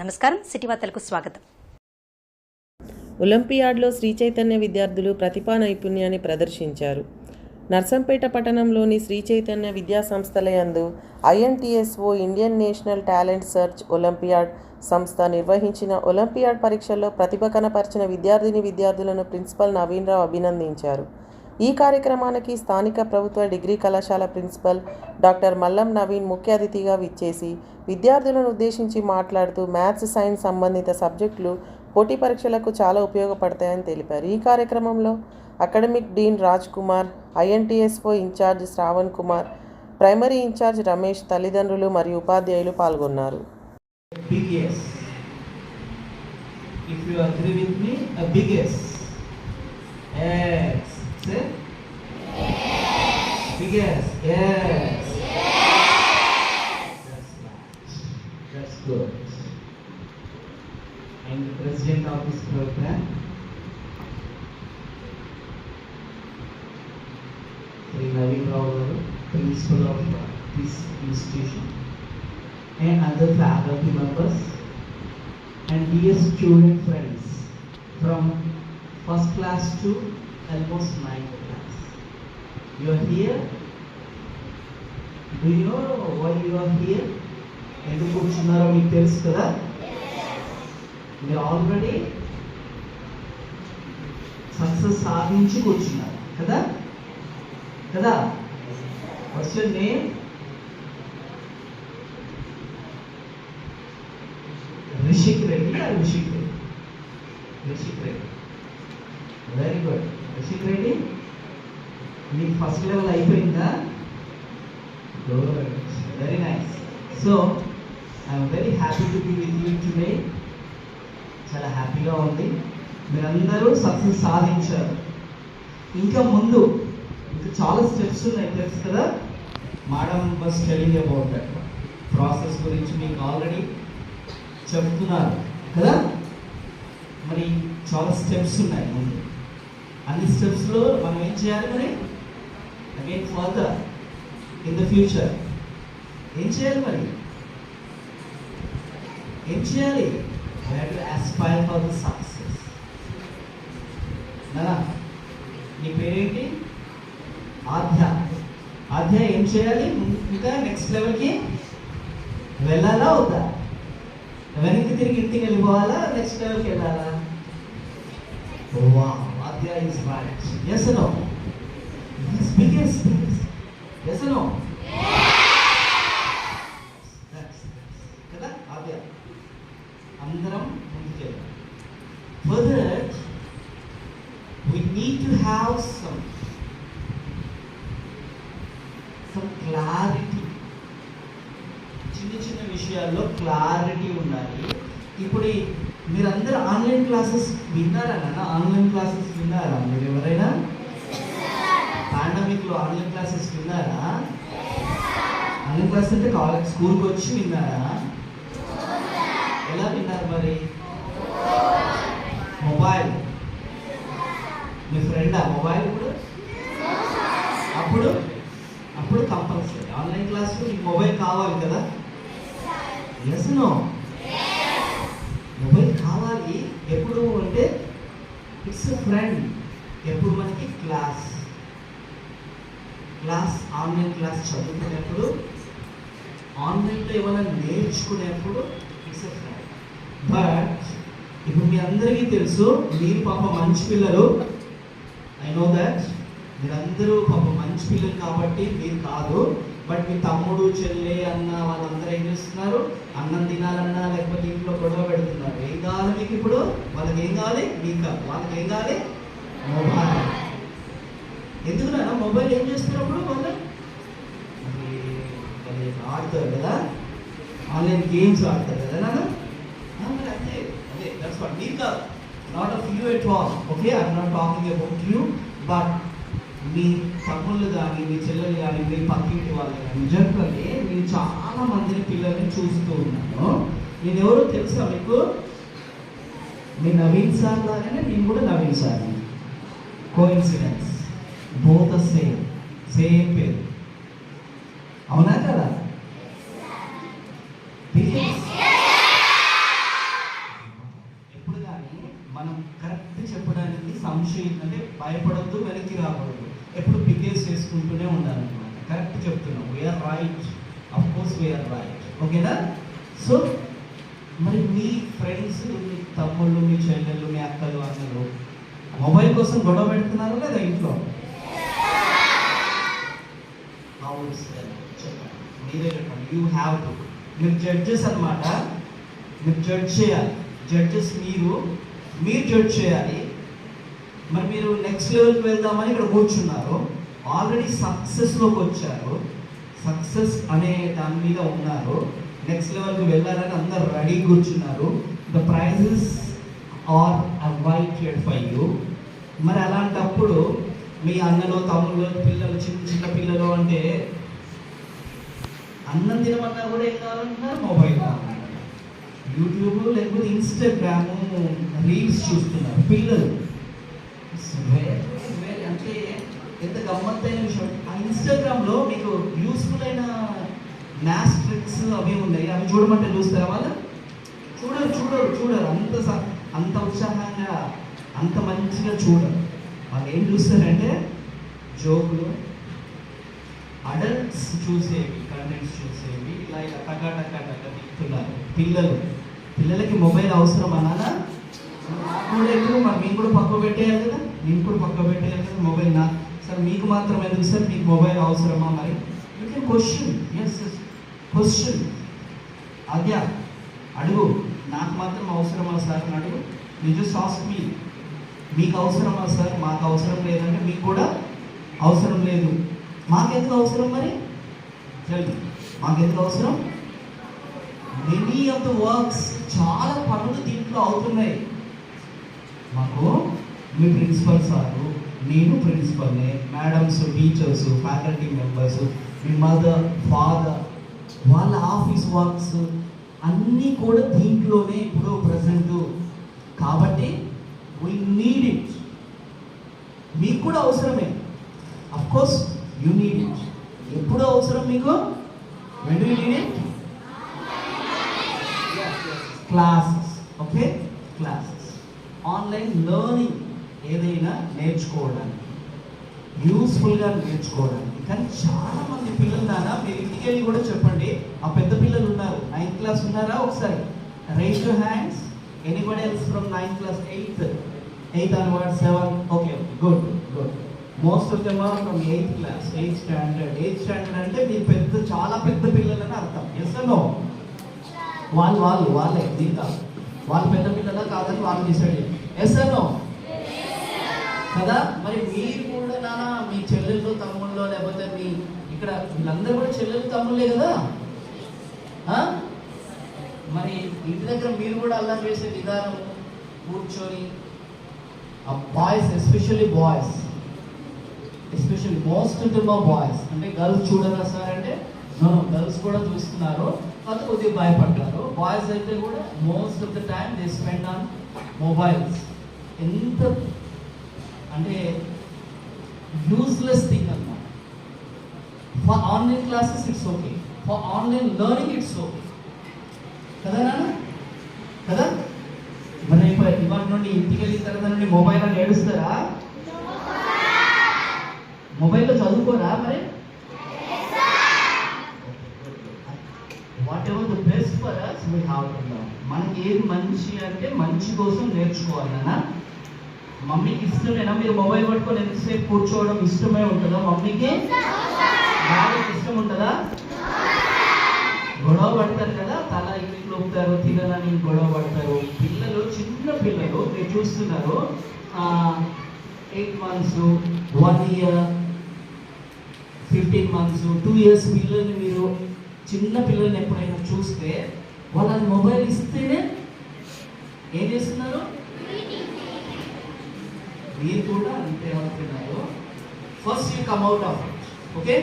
నమస్కారం. సిటీ వార్తలకు స్వాగతం. ఒలింపియాడ్లో శ్రీ చైతన్య విద్యార్థులు ప్రతిభా నైపుణ్యాన్ని ప్రదర్శించారు. నర్సంపేట పట్టణంలోని శ్రీ చైతన్య విద్యా సంస్థల యందు INTSO Indian national talent search olympiad సంస్థ నిర్వహించిన ఒలింపియాడ్ పరీక్షల్లో ప్రతిభ కనపరిచిన విద్యార్థిని విద్యార్థులను ప్రిన్సిపల్ నవీన్ రావు అభినందించారు. ఈ కార్యక్రమానికి స్థానిక ప్రభుత్వ డిగ్రీ కళాశాల ప్రిన్సిపల్ డాక్టర్ మల్లం నవీన్ ముఖ్య అతిథిగా విచ్చేసి విద్యార్థులను ఉద్దేశించి మాట్లాడుతూ మ్యాథ్స్ సైన్స్ సంబంధిత సబ్జెక్టులు పోటీ పరీక్షలకు చాలా ఉపయోగపడతాయని తెలిపారు ఈ కార్యక్రమంలో academic dean Raj Kumar INTSO in-charge Sravan Kumar primary in-charge Ramesh తల్లిదండ్రులు మరియు ఉపాధ్యాయులు పాల్గొన్నారు. If you agree with me, a big S. Yes. Say. Big yes. Yes. That's right. That's good. And the president of this program, Sri Ravi Rao, principal of uh, this institution. and other faculty members and dear student friends from first class to almost ninth class. You are here. Do you know why you are here? ఎందుకు కూర్చున్నారో మీకు తెలుసు కదా మీరు already success సాధించి కూర్చున్నారు కదా కదా what's your name Rishik Reddy R Rishik Reddy Rishik Reddy very good Rishik Reddy మీకు ఫస్ట్ లెవెల్ అయిపోయిందా? Very nice so I'm very happy to be with you today చాలా హ్యాపీగా ఉంది. మీరందరూ సక్సెస్ సాధించారు. ఇంకా ముందు ఇంకా చాలా స్టెప్స్ ఉన్నాయి తెలుసు కదా? Madam was telling about that process గురించి మీకు ఆల్రెడీ చెప్తున్నారు కదా? మరి చాలా స్టెప్స్ ఉన్నాయి ముందు. అన్ని స్టెప్స్లో మనం ఏం చేయాలి మరి? Again further in the future ఏం చేయాలి మరి? ఏం చేయాలి? To aspire for the success కదా నీ పేరేంటి? ఆధ్య ఆధ్య ఏం చేయాలి? ఇంకా నెక్స్ట్ లెవెల్కి వెళ్ళాలా వద్దా? వెనక్కి తిరిగి ఇంటికి వెళ్ళిపోవాలా? నెక్స్ట్ లెవెల్కి వెళ్ళాలా? వా Adhyaya is right yes no this biggest yes no కదా ఆద్య అందరం ముందుకెళ్ళాం further we need to have some some clarity చిన్న చిన్న విషయాల్లో క్లారిటీ ఉండాలి ఇప్పుడు మీరందరూ ఆన్లైన్ క్లాసెస్ విన్నారా ఆన్లైన్ క్లాసెస్ విన్నారా? మీరు ఎవరైనా పాండమిక్లో ఆన్లైన్ క్లాసెస్ విన్నారా? ఆన్లైన్ క్లాస్ అంటే కాలేజ్ స్కూల్కి వచ్చి విన్నారా? ఎలా విన్నారు మరి? మొబైల్. మీ ఫ్రెండా? మొబైల్ ఇప్పుడు? అప్పుడు? అప్పుడు కంపల్సరీ. ఆన్లైన్ క్లాస్లో మీకు మొబైల్ కావాలి కదా? ఎస్ నో మొబైల్ కావాలి ఎప్పుడు అంటే ఇట్స్ ఫ్రెండ్ ఎప్పుడు మనకి క్లాస్ క్లాస్ ఆన్లైన్ క్లాస్ చదువుకునేప్పుడు ఆన్లైన్లో ఏమైనా నేర్చుకునేప్పుడు ఇట్స్ ఎ ఫ్రెండ్ బట్ ఇప్పుడు మీ అందరికీ తెలుసు మీరు పాప మంచి పిల్లలు. ఐ నో దట్ మీరందరూ పాప మంచి పిల్లలు కాబట్టి మీరు కాదు. బట్ మీ తమ్ముడు చెల్లె అన్న వాళ్ళందరూ ఏం చేస్తున్నారు? అన్నం తినాలన్నా లేకపోతే ఇంట్లో గొడవ పెడుతున్నారు. ఏం కావాలి మీకు ఇప్పుడు? వాళ్ళకి ఏం కావాలి? మీకు? వాళ్ళకి ఏం కావాలి? మొబైల్. ఎందుకు నాన్న? మొబైల్ ఏం చేస్తున్నప్పుడు వాళ్ళు? అది ఆడతారు కదా? ఆన్లైన్ గేమ్స్ ఆడతారు కదా నాన్న? అంతే అదే దట్స్ వాట్ మీరు not of you at all okay I'm not talking about you but మీ తమ్ముళ్ళు కానీ మీ చెల్లెలు కానీ మీ పక్కింటి వాళ్ళు కానీ నిజంగానే నేను చాలా మందిని పిల్లల్ని చూస్తూ ఉన్నాను. నేను ఎవరో తెలుసా మీకు? నేను నవీన్ సార్ లాగానే నేను కూడా Naveen sir coincidence both same same పేరు. అవునా కదా? ఎప్పుడు కానీ మనం కరెక్ట్ చెప్పడానికి సంశయం అంటే భయపడద్దు వెనక్కి రాకూడదు. ఎప్పుడు బిగ్గేస్ చేసుకుంటూనే ఉండాలన్నమాట. కరెక్ట్ చెప్తున్నాం. We're right of course we're right ఓకేనా సో మరి మీ ఫ్రెండ్స్ మీ తమ్ముళ్ళు మీ చెల్లెళ్ళు మీ అక్కలు అన్నలు మొబైల్ కోసం గొడవ పెడుతున్నారు లేదా ఇంట్లో? అవును సార్ చెప్పండి. మీరే చెప్పండి. యూ హ్యావ్ టు మీరు జడ్జెస్ అన్నమాట. మీరు జడ్జ్ చేయాలి. జడ్జెస్ మీరు. మీరు జడ్జ్ చేయాలి. మరి మీరు నెక్స్ట్ లెవెల్కి వెళ్దామని ఇక్కడ కూర్చున్నారు. ఆల్రెడీ సక్సెస్లోకి వచ్చారు. సక్సెస్ అనే దాని మీద ఉన్నారు. నెక్స్ట్ లెవెల్కి వెళ్ళాలని అందరు రెడీ కూర్చున్నారు. The prizes are awaited for you మరి అలాంటప్పుడు మీ అన్నలు తమ్ముళ్ళు పిల్లలు చిన్న చిన్న పిల్లలు అంటే అన్నం తినమన్నా కూడా ఏం కావాలంటున్నారు? మొబైల్ యూట్యూబ్ లేకపోతే ఇన్స్టాగ్రామ్ రీల్స్ చూస్తున్నారు. పిల్లలు అంటే ఎంత గమ్మత్తైన విషయం ఆ ఇన్స్టాగ్రామ్లో మీకు యూస్ఫుల్ అయిన మ్యాథ్స్ ట్రిక్స్ అవి ఉన్నాయి. అవి చూడమంటే చూస్తారా వాళ్ళు? చూడరు చూడరు చూడరు. అంత స- అంత ఉత్సాహంగా అంత మంచిగా చూడరు. వాళ్ళు ఏం చూస్తారంటే జోకులు అడల్ట్స్ చూసేవి కంటెంట్స్ చూసేవి ఇలా ఇలా టకా టకా టకా తిప్పుతున్నారు. పిల్లలు. పిల్లలకి మొబైల్ అవసరం అన్నానా కూడా ఎక్కువ మరి మీకు కూడా పక్క పెట్టేయాలి కదా? నేను కూడా పక్క పెట్టేయాలి కదా మొబైల్ నా? సార్ మీకు మాత్రం ఎందుకు సార్? మీకు మొబైల్ అవసరమా మరి? You can question yes yes question Aadya అడుగు. నాకు మాత్రం అవసరమా సార్ అని అడుగు. యూ జస్ట్ ఆస్క్ మీ మీకు అవసరమా సార్? మాకు అవసరం లేదంటే మీకు కూడా అవసరం లేదు. మాకెందుకు అవసరం మరి? చెప్పండి మాకెందుకు అవసరం? మెనీ ఆఫ్ ద వర్క్స్ చాలా పనులు దీంట్లో అవుతున్నాయి. మాకు మీ ప్రిన్సిపల్ సారు నేను ప్రిన్సిపల్నే మేడమ్స్ టీచర్స్ ఫ్యాకల్టీ మెంబర్స్ మీ మదర్ ఫాదర్ వాళ్ళ ఆఫీస్ వర్క్స్ అన్నీ కూడా దీంట్లోనే ఇప్పుడు ప్రజెంట్ కాబట్టి వీ నీడ్ ఇట్ మీకు కూడా అవసరమే. Of course you need it ఎప్పుడు అవసరం మీకు? When you need it online learning ఏదైనా నేర్చుకోవడానికి యూస్ఫుల్గా నేర్చుకోవడానికి. కానీ చాలా మంది పిల్లలు నాన్న మీరు ఇంటికి వెళ్ళి కూడా చెప్పండి. ఆ పెద్ద పిల్లలు ఉన్నారు. నైన్త్ క్లాస్ ఉన్నారా ఒకసారి? Right your hands anybody else from ninth class eighth eighth onward seven okay good good most of them are from eighth class eighth standard eighth standard అంటే మీరు పెద్ద చాలా పెద్ద పిల్లలని అర్థం. ఎస్ నో వాళ్ళు వాళ్ళు వాళ్ళే దీంట్లో వాళ్ళు పెద్ద పిల్లలా కాదని వాళ్ళు డిసైడ్ ఎస్ నో కదా? మరి మీరు కూడా నానా మీ చెల్లెళ్ళు తమ్ముళ్ళు లేకపోతే మీ ఇక్కడ వీళ్ళందరూ కూడా చెల్లెలు తమ్ముళ్ళే కదా? మరి ఇంటి దగ్గర మీరు కూడా అల్లం చేసే విధానం కూర్చొని ఆ boys especially boys especially most of them boys అంటే గర్ల్స్ చూడరా సార్ అంటే? గర్ల్స్ కూడా చూస్తున్నారు. అది కొద్దిగా భయపడ్డారు. బాయ్స్ అయితే కూడా most of the time they spend on mobiles ఎంత అంటే యూజ్లెస్ థింగ్ అన్నమాట. For online classes it's okay for online learning it's okay కదా నాన్న? కదా? మన ఇప్పుడు ఇవాళ నుండి ఇంటికి వెళ్ళిన తర్వాత నుండి మొబైల్ అని ఏడుస్తారా? మొబైల్లో చదువుకోరా మరి? Whatever the best for us we have to మనకి ఏది మంచి అంటే మంచి కోసం నేర్చుకోవాలి మమ్మీకి ఇష్టమేనా? మీరు మొబైల్ పట్టుకొని ఎంతసేపు కూర్చోవడం ఇష్టమే ఉంటుందా మమ్మీకి? బాగా ఇష్టం ఉంటుందా? గొడవ పడతారు కదా తల ఇంటికి లోపుతారు తినదని గొడవ పడతారు. పిల్లలు చిన్న పిల్లలు మీరు చూస్తున్నారు eight months one year fifteen months two years పిల్లల్ని మీరు చిన్న పిల్లల్ని ఎప్పుడైనా చూస్తే వాళ్ళని మొబైల్ ఇస్తేనే ఏం చేస్తున్నారు? మీరు కూడా అంతే అవుతున్నారు first you come out of it okay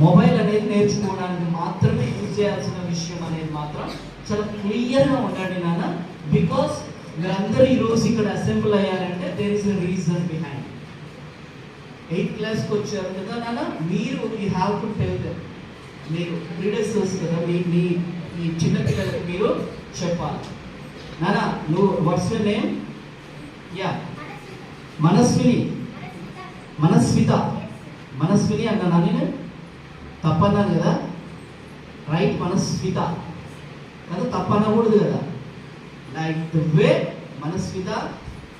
mobile అనేది నేర్చుకోవడానికి మాత్రమే యూజ్ చేయాల్సిన విషయం అనేది మాత్రం చాలా క్లియర్గా ఉండండి నాన్న. బికాస్ మీరందరూ ఈరోజు ఇక్కడ అసెంబ్ల్ అయ్యారంటే there is a reason behind eighth క్లాస్కి వచ్చారు కదా నాన్న మీరు you have to tell them మీరు లీడర్స్ కదా మీ మీ మీ చిన్న పిల్లలకి మీరు చెప్పాలి. నాన్న నువ్వు what's name yeah Manaswini. Manasvitha. Manaswini అన్నానా నేను తప్పన్నాను కదా? రైట్ మనస్విత. కదా? తప్పనకూడదు కదా? లైక్ ద వే మనస్విత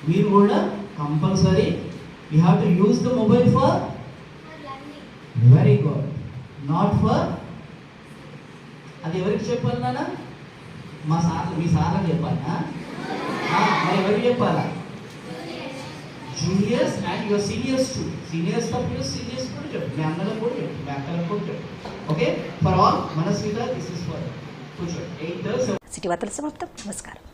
మీరు కూడా compulsory you have to use the mobile for very good not for అది ఎవరికి చెప్పాలి నాన్న? మా సార్ మీ సార్ చెప్పాలి? మరి ఎవరికి చెప్పాలా? Juniors and your seniors to seniors తప్ప సీనియర్స్ కూడా చెప్పు మీ అన్నలకు కూడా చెప్పు మీ అక్కలకు కూడా చెప్పు ఓకే ఫర్ ఆల్ మన మనస్విత దిస్ ఇస్ ఫర్ కూర్చోండి ఎయిట్ సిటీ వార్తల సమాప్తం నమస్కారం